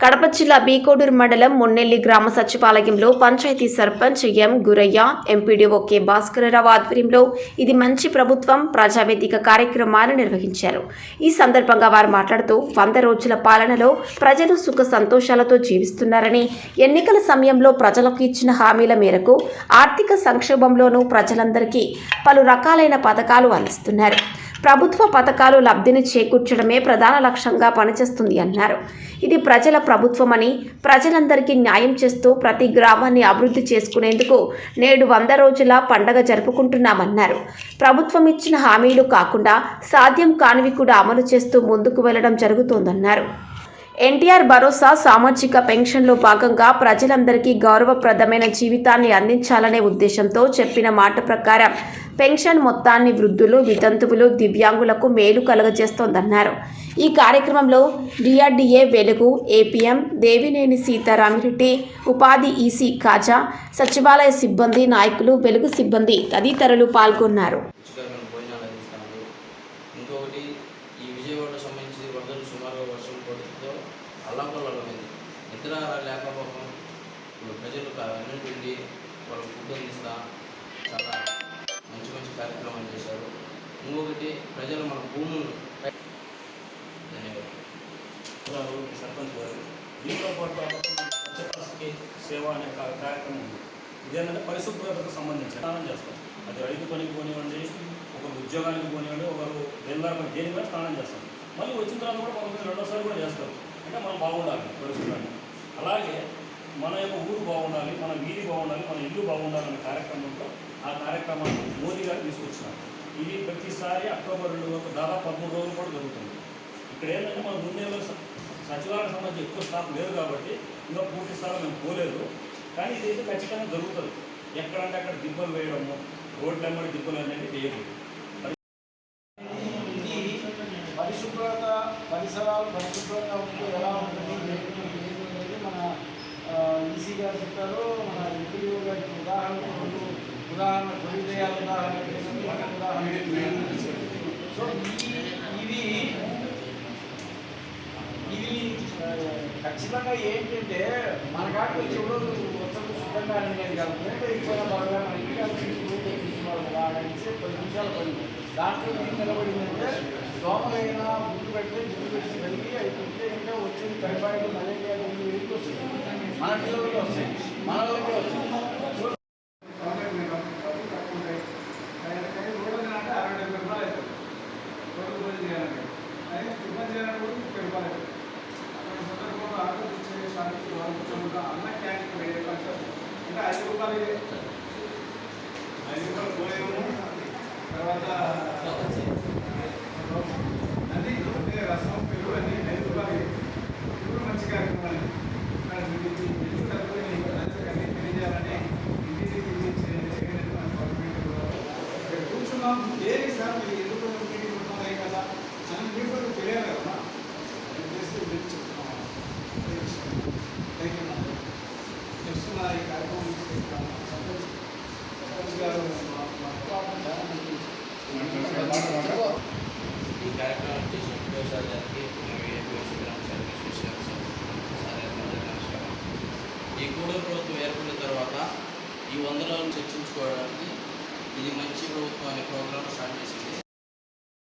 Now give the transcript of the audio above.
కడప జిల్లా బీకోడూరు మండలం మున్నెల్లి గ్రామ సచివాలయంలో panchayat sarpanch M Gurayya MPDO K Bhaskararao ఆధ్వర్యంలో ఇది మంచి ప్రభుత్వం ప్రజావేదిక కార్యక్రమాన్ని నిర్వహించారు. ఈ సందర్భంగా వారు మాట్లాడుతూ వంద రోజుల పాలనలో ప్రజలు సుఖ సంతోషాలతో జీవిస్తున్నారని ఎన్నికల సమయంలో ప్రజలకు ఇచ్చిన హామీల మేరకు ఆర్థిక సంక్షోభంలోనూ ప్రజలందరికీ పలు రకాలైన పథకాలు అందిస్తున్నారు. ప్రభుత్వ పథకాలు లబ్ధిని చేకూర్చడమే ప్రధాన లక్ష్యంగా పనిచేస్తుంది అన్నారు. ఇది ప్రజల ప్రభుత్వమని ప్రజలందరికీ న్యాయం చేస్తూ ప్రతి గ్రామాన్ని అభివృద్ధి చేసుకునేందుకు నేడు వంద రోజుల పండగ జరుపుకుంటున్నామన్నారు. ప్రభుత్వం ఇచ్చిన హామీలు కాకుండా సాధ్యం కానివి కూడా అమలు చేస్తూ ముందుకు వెళ్ళడం జరుగుతోందన్నారు. ఎన్టీఆర్ భరోసా సామాజిక పెన్షన్లో భాగంగా ప్రజలందరికీ గౌరవప్రదమైన జీవితాన్ని అందించాలనే ఉద్దేశంతో చెప్పిన మాట ప్రకారం పెన్షన్ మొత్తాన్ని వృద్ధులు వితంతువులు దివ్యాంగులకు మేలు కలగజేస్తోందన్నారు. ఈ కార్యక్రమంలో డిఆర్డీఏ వెలుగు ఏపీఎం దేవినేని సీతారామిరెడ్డి ఉపాధి ఈసీ కాజా సచివాలయ సిబ్బంది నాయకులు వెలుగు సిబ్బంది తదితరులు పాల్గొన్నారు. ఇంకొకటి ఈ విజయవాడలో సంబంధించి వరదలు సుమారు వర్షం పడుతుందో అల్లాకొల్లమైంది నిద్ర లేకపోవడం ఇప్పుడు ప్రజలకు అవన్నీ పిండి వాళ్ళకి ఫుడ్ అందిస్తా ఇంకొకటి ప్రజలు మన భూములను ధన్యవాదాలు. సర్పంచ్ గారు. దీంతో పాటు సేవ అనే కార్యక్రమం ఉంది. ఇదేంటంటే పరిశుభ్రతకు సంబంధించి స్నానం చేస్తాం. అది రైతు పనికి పోనివ్వండి ఒకరు ఉద్యోగానికి పోనివ్వండి ఒకరు దేనిదాకా దేనికైనా స్నానం చేస్తాం. మళ్ళీ వచ్చిన తర్వాత కూడా కొంతమంది రెండోసారి కూడా చేస్తారు. అంటే మనం బాగుండాలి పరిశుభ్రాన్ని అలాగే మన యొక్క ఊరు బాగుండాలి మన వీధి బాగుండాలి మన ఇల్లు బాగుండాలనే కార్యక్రమంతో ఆ కార్యక్రమాన్ని మోదీ గారు తీసుకొచ్చినారు. ఇది ప్రతిసారి అక్టోబర్ రెండు దాదాపు పదమూడు రోజులు కూడా జరుగుతుంది. ఇక్కడ ఏంటంటే మన ముందేలో సచివాలయ సంబంధించి ఎక్కువ స్టాఫ్ లేదు కాబట్టి ఇంకా పూర్తి స్థాయిలో మేము పోలేదు. కానీ ఇదైతే ఖచ్చితంగా జరుగుతుంది. ఎక్కడంటే అక్కడ దిబ్బలు వేయడము రోడ్ల నెంబర్ దిబ్బలు అనేది చేయదు ఇది పరిశుభ్రత పరిసరాలు పరిశుభ్రంగా ఉంటే ఎలా ఉంటుంది? అనేది మన ఈసీ గారు చెప్పారు మన ఎంపీడీఓ గారికి ఉదాహరణ ఉదాహరణ ఉదాహరణ సో ఇది ఇది ఖచ్చితంగా ఏంటంటే మన కాడికి వచ్చి ఎవరో వస్తారు శుభ్రంగా అనేది కాదు. ఏంటో ఎక్కువ బాగా మన ఇంటికి తీసుకున్నారు కదా అనేసి పది నిమిషాలు పడింది దాంట్లో ఏం నిలబడిందంటే దోమలైనా గుడ్డు పెడితే గుడ్లు పెట్టి కలిగి అవి తింటే ఇంకా వచ్చింది టైఫాయిడ్ మలేరియా గుడ్లు వీరికి వస్తుంది. మన పిల్లలకి వస్తాయి. మన వాళ్ళకి వస్తాయి. తర్వాత అది రసం సార్ గారికి ఈ కూడూరు ప్రభుత్వం ఏర్పడిన తర్వాత ఈ వంద రోజులు చర్చించుకోవడానికి ఇది మంచి ప్రభుత్వం అనే ప్రోగ్రాం స్టార్ట్ చేశారు